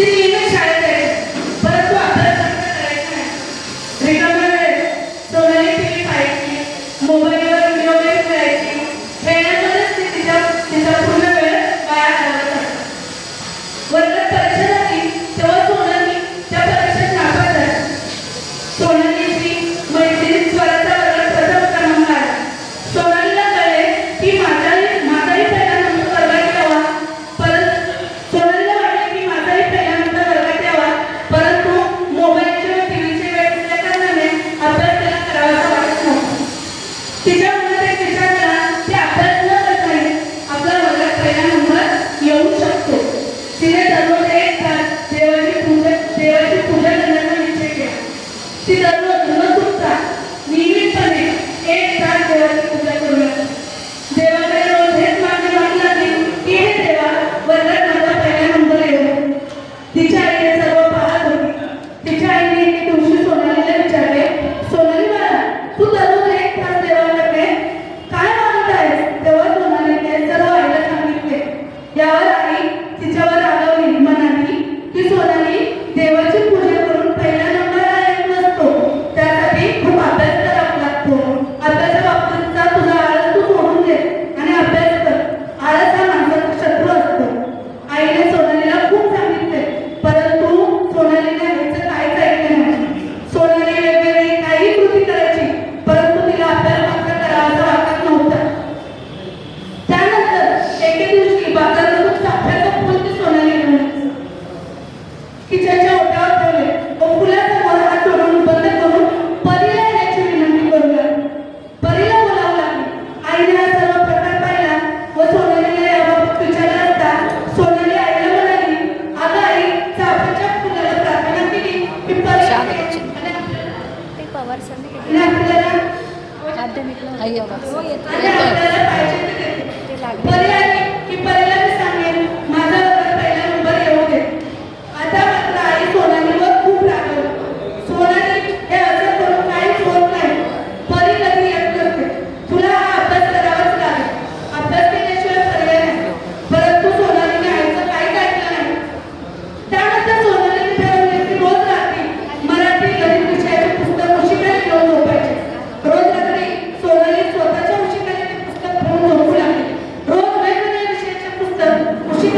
Sì, आहे तिच्यावर आलं निर्माण आहे. की स्वतः माध्यमिकला येतो. येतो.